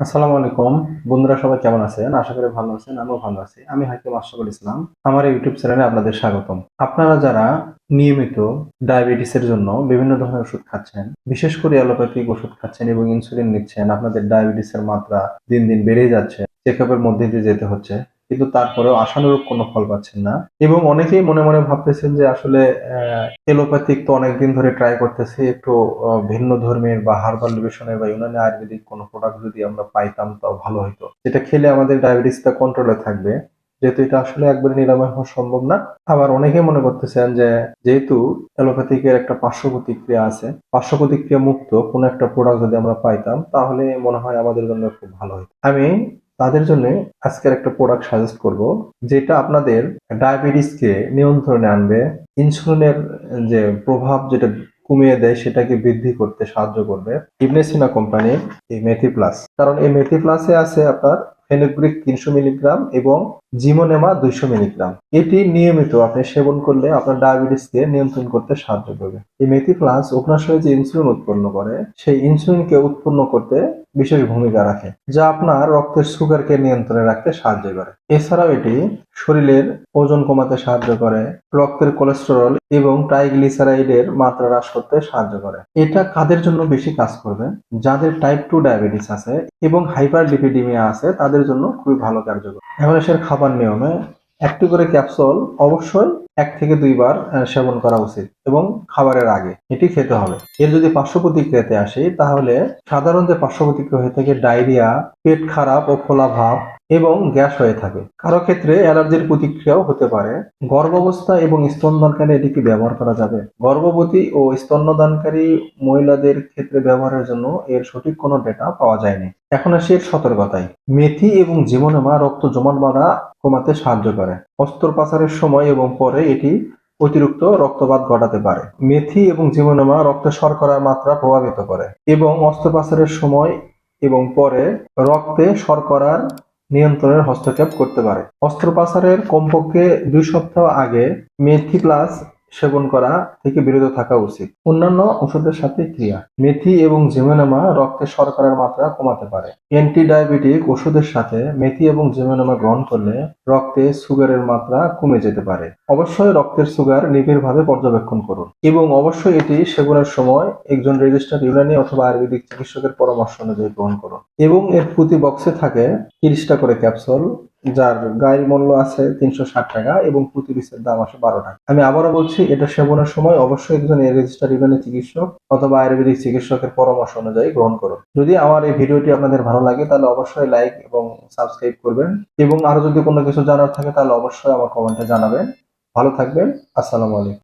আসসালামু আলাইকুম। বন্ধুরা সবাই কেমন আছেন? আশা করি ভালো আছেন, আমিও ভালো আছি। আমি হাকিম আশরাফুল ইসলাম। আমার ইউটিউব চ্যানেলে আপনাদের স্বাগতম। আপনারা যারা নিয়মিত ডায়াবেটিসের জন্য বিভিন্ন ধরনের ওষুধ খাচ্ছেন, বিশেষ করে অ্যালোপ্যাথিক ওষুধ খাচ্ছেন এবং ইনসুলিন নিচ্ছেন, আপনাদের ডায়াবেটিসের মাত্রা দিন দিন বেড়েই যাচ্ছে চেক মধ্যে দিয়ে যেতে হচ্ছে কিন্তু তারপরেও আশানুরূপ কোনো ফল পাচ্ছেন না। এবং অনেকেই মনে মনে ভাবতেছেন যে আসলে এলোপ্যাথিক তো অনেকদিন ধরে ট্রাই করতেছি, একটু ভিন্ন ধর্মের বা হার্বাল লিভেশনের বা ইউনানি আয়ুর্বেদিক কোনো প্রোডাক্ট যদি আমরা পাইতাম তাও ভালো হতো যেটা খেলে আমাদের ডায়াবেটিসটা কন্ট্রোলে থাকবে। যেহেতু এটা আসলে একবারে নিরাময় হওয়া সম্ভব না। আবার অনেকেই মনে করতেছেন যে, যেহেতু অ্যালোপ্যাথিকের একটা পার্শ্ব প্রতিক্রিয়া আছে, পার্শ্ব প্রতিক্রিয়া মুক্ত কোনো একটা প্রোডাক্ট যদি আমরা পাইতাম, তাহলে মনে হয় আমাদের জন্য খুব ভালো হতো আমি তাদের জন্য আজকের একটা প্রোডাক্ট সাজেস্ট করব, যেটা আপনাদের ডায়াবেটিসকে নিয়ন্ত্রণে আনবে ইনসুলিনের যে প্রভাব যেটা কমিয়ে দেয় সেটাকে বৃদ্ধি করতে সাহায্য করবে ইবনেসিনা কোম্পানির এই মেথি প্লাস কারণ এই মেথি প্লাসে আছে আপনার ফেনুগ্রিক তিনশো মিলিগ্রাম এবং জিমোনেমা দুইশো মিলিগ্রাম এটি নিয়মিত আপনি সেবন করলে আপনার ডায়াবেটিসকে নিয়ন্ত্রণ করতে সাহায্য করবে। এই মেথি প্লাস অগ্নাশয়ে যে ইনসুলিন উৎপন্ন করে, সেই ইনসুলিনকে উৎপন্ন করতে বিশেষ ভূমিকা রাখে, যা আপনার রক্তের সুগারকে নিয়ন্ত্রণে রাখতে সাহায্য করে। এছাড়াও এটি শরীরের ওজন কমাতে সাহায্য করে, রক্তের কোলেস্টেরল এবং ট্রাইগ্লিসারাইডের মাত্রা হ্রাস করতে সাহায্য করে। এটা কাদের জন্য বেশি কাজ করবে? যাদের টাইপ টু ডায়াবেটিস আছে এবং হাইপার লিপিডিমিয়া আছে, তাদের জন্য খুবই ভালো কার্যকর। এসের খাবার নিয়মে। একটি করে ক্যাপসুল অবশ্যই এক থেকে দুইবার সেবন করা উচিত এবং খাবারের আগে এটি খেতে হবে। এর যদি পার্শ্ব প্রতিক্রিয়াতে আসি, তাহলে সাধারণ যে পার্শ্ব প্রতিক্রিয়া হয়ে থাকে ডায়রিয়া, পেট খারাপ ও ফোলা ভাব এবং গ্যাস হয়ে থাকে। কারও ক্ষেত্রে অ্যালার্জির প্রতিক্রিয়াও হতে পারে। গর্ভাবস্থা এবং স্তনদানকারী এটিকে ব্যবহার করা যাবে। গর্ভবতী ও স্তন্যদানকারী মহিলাদের ক্ষেত্রে ব্যবহারের জন্য এর সঠিক কোনো ডেটা পাওয়া যায়নি। এখন আসি এর সতর্কতায়। মেথি এবং জীবনেমা রক্ত জমাট বাঁধা কমাতে সাহায্য করে। অস্ত্রোপচারের সময় এবং পরে এটি অতিরিক্ত রক্তপাত ঘটাতে পারে। মেথি এবং জীবনেমা রক্তে শর্করার মাত্রা প্রভাবিত করে এবং অস্ত্রোপচারের সময় এবং পরে রক্তে শর্করার নিয়ন্ত্রণের হস্তক্ষেপ করতে পারে। অস্ত্রোপচারের কমপক্ষে দুই সপ্তাহ আগে মেথি প্লাস সেবন করা থেকে বিরত থাকা উচিত। অন্যান্য ওষুধের সাথে ক্রিয়া। মেথি এবং জিমেনামা রক্তে শর্করার মাত্রা কমাতে পারে। অ্যান্টি ডায়াবেটিক ওষুধের সাথে মেথি এবং জিমেনামা গ্রহণ করলে রক্তে সুগারের মাত্রা কমে যেতে পারে। অবশ্যই রক্তের সুগার নিবিড়ভাবে পর্যবেক্ষণ করুন এবং অবশ্যই এটি সেবনের সময় একজন রেজিস্টার্ড ইউনানি অথবা আয়ুর্বেদিক চিকিৎসকের পরামর্শ অনুযায়ী গ্রহণ করুন এবং এর প্রতি বক্সে থাকে তিরিশটা করে ক্যাপসুল যার গায়ের মূল্য আছে তিনশো ষাট টাকা এবং প্রতি পিসের দাম আসে বারো টাকা। আমি আবারও বলছি, এটা সেবনের সময় অবশ্যই একজন রেজিস্টার ইউনিয়নের চিকিৎসক অথবা আয়ুর্বেদিক চিকিৎসকের পরামর্শ অনুযায়ী গ্রহণ করুন। যদি আমার এই ভিডিওটি আপনাদের ভালো লাগে, তাহলে অবশ্যই লাইক এবং সাবস্ক্রাইব করবেন এবং আরও যদি কোনো কিছু জানার থাকে, তাহলে অবশ্যই আমার কমেন্টে জানাবেন। ভালো থাকবেন, আসসালামু আলাইকুম।